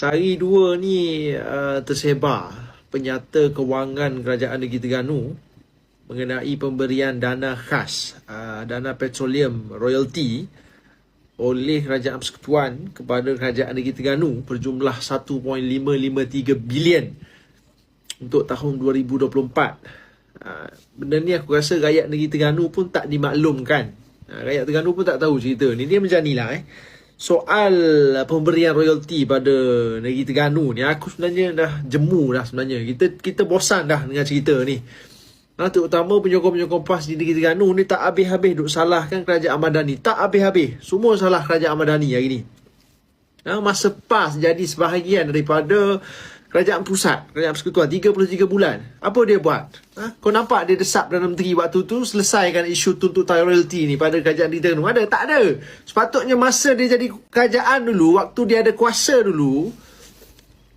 Sehari dua ni uh, tersebar penyata kewangan kerajaan negeri Terengganu mengenai pemberian dana khas, uh, dana petroleum royalty oleh Kerajaan Persekutuan kepada Kerajaan Negeri Terengganu berjumlah 1.553 bilion untuk tahun 2024. Uh, benda ni aku rasa rakyat negeri Terengganu pun tak dimaklumkan. Uh, rakyat Terengganu pun tak tahu cerita ni. Dia macam ni lah eh soal pemberian royalty pada negeri Terengganu ni aku sebenarnya dah jemu dah sebenarnya. Kita kita bosan dah dengan cerita ni. Ha, terutama penyokong-penyokong PAS di negeri Terengganu ni tak habis-habis duk salahkan kerajaan Madani. Tak habis-habis. Semua salah kerajaan Madani hari ni. Ha, masa PAS jadi sebahagian daripada Kerajaan pusat, kerajaan persekutuan 33 bulan. Apa dia buat? Ha? Kau nampak dia desap Perdana Menteri waktu tu selesaikan isu tuntutan royalty ni pada kerajaan di Terengganu? Ada? Tak ada. Sepatutnya masa dia jadi kerajaan dulu, waktu dia ada kuasa dulu,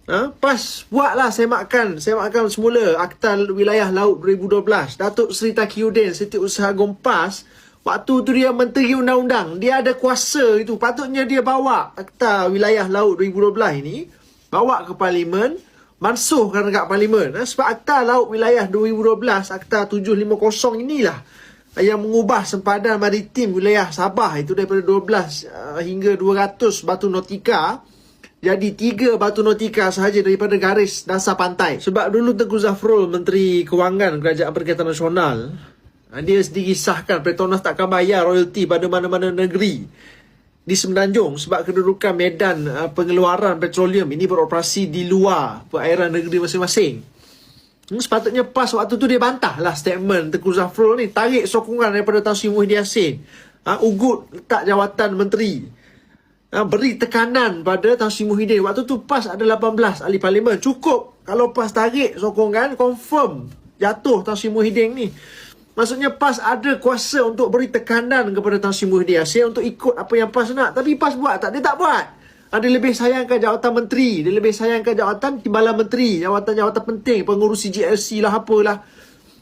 ha? pas buatlah semakkan, semakkan semula Akta Wilayah Laut 2012. Datuk Seri Takiuddin, Setiausaha Agung PAS, Waktu tu dia menteri undang-undang. Dia ada kuasa itu. Patutnya dia bawa Akta Wilayah Laut 2012 ini bawa ke parlimen mansuhkan dekat parlimen eh? sebab akta laut wilayah 2012 akta 750 inilah yang mengubah sempadan maritim wilayah Sabah. Itu daripada 12 uh, hingga 200 batu nautika. Jadi 3 batu nautika sahaja daripada garis dasar pantai. Sebab dulu Tengku Zafrul Menteri Kewangan Kerajaan Perkhidmatan Nasional uh, dia sendiri sahkan Petronas takkan bayar royalty pada mana-mana negeri di Semenanjung sebab kedudukan medan uh, pengeluaran petroleum ini beroperasi di luar perairan negeri masing-masing. Hmm, sepatutnya PAS waktu tu dia bantah lah statement Tengku Zafrul ni. Tarik sokongan daripada Tan Sri Muhyiddin Yassin. Ha, ugut letak jawatan menteri. Ha, beri tekanan pada Tan Sri Muhyiddin. Waktu tu PAS ada 18 ahli parlimen. Cukup kalau PAS tarik sokongan, confirm jatuh Tan Sri Muhyiddin ni. Maksudnya PAS ada kuasa untuk beri tekanan kepada Tan Sri Muhyiddin Yassin untuk ikut apa yang PAS nak. Tapi PAS buat tak? Dia tak buat. Ada lebih sayangkan jawatan menteri. Dia lebih sayangkan jawatan timbalan menteri. Jawatan-jawatan penting. Pengurus CGLC lah apalah.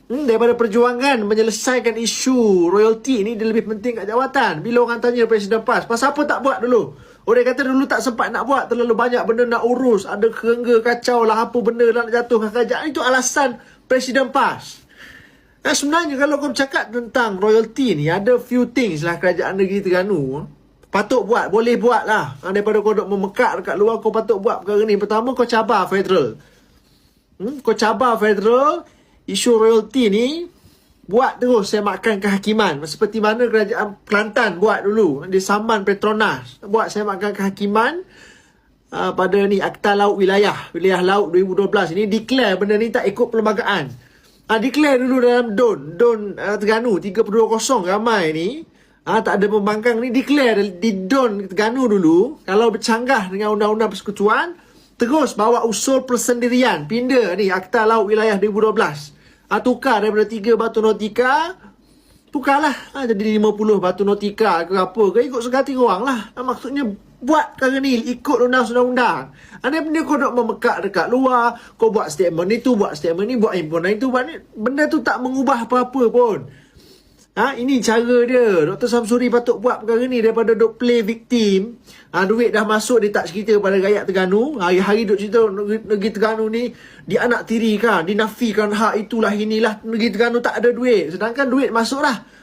Hmm, daripada perjuangan menyelesaikan isu royalty ni dia lebih penting kat jawatan. Bila orang tanya Presiden PAS, PAS apa tak buat dulu? Orang kata dulu tak sempat nak buat. Terlalu banyak benda nak urus. Ada kerengga kacau lah apa benda lah nak jatuhkan kerajaan. Itu alasan Presiden PAS. Nah, sebenarnya kalau kau cakap tentang royalty ni, ada few things lah kerajaan negeri Terengganu. Patut buat, boleh buat lah. Ha, daripada kau duk memekak dekat luar, kau patut buat perkara ni. Pertama, kau cabar federal. Hmm, kau cabar federal, isu royalty ni, buat terus semakkan kehakiman. Seperti mana kerajaan Kelantan buat dulu. Di Saman Petronas. Buat semakkan kehakiman uh, pada ni Akta Laut Wilayah. Wilayah Laut 2012 ini declare benda ni tak ikut perlembagaan. Ha, declare dulu dalam DON. DON uh, Terengganu 320 ramai ni. Ha, tak ada pembangkang ni. Declare di DON Terengganu dulu. Kalau bercanggah dengan Undang-Undang Persekutuan. Terus bawa usul persendirian. Pindah ni Akta Laut Wilayah 2012. Ha, tukar daripada 3 batu nautika. Tukarlah. Ha, jadi 50 batu nautika ke apa ke. Ikut segati orang lah. Ha, maksudnya buat kali ni ikut undang-undang. Ada benda kau nak memekak dekat luar, kau buat statement ni tu, buat statement ni, buat himpunan itu, buat ni. Benda tu tak mengubah apa-apa pun. Ha, ini cara dia. Dr. Samsuri patut buat perkara ni daripada duk play victim. Ha, duit dah masuk, dia tak cerita pada rakyat Terengganu. Hari-hari duk cerita negeri, Terengganu ni, dia anak tiri kan, dinafikan hak itulah inilah. Negeri Terengganu tak ada duit. Sedangkan duit masuk dah.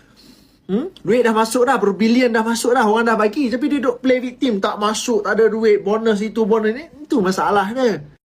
Hmm? Duit dah masuk dah, berbilion dah masuk dah, orang dah bagi. Tapi dia duk play victim, tak masuk, tak ada duit, bonus itu, bonus ni. Itu masalah dia.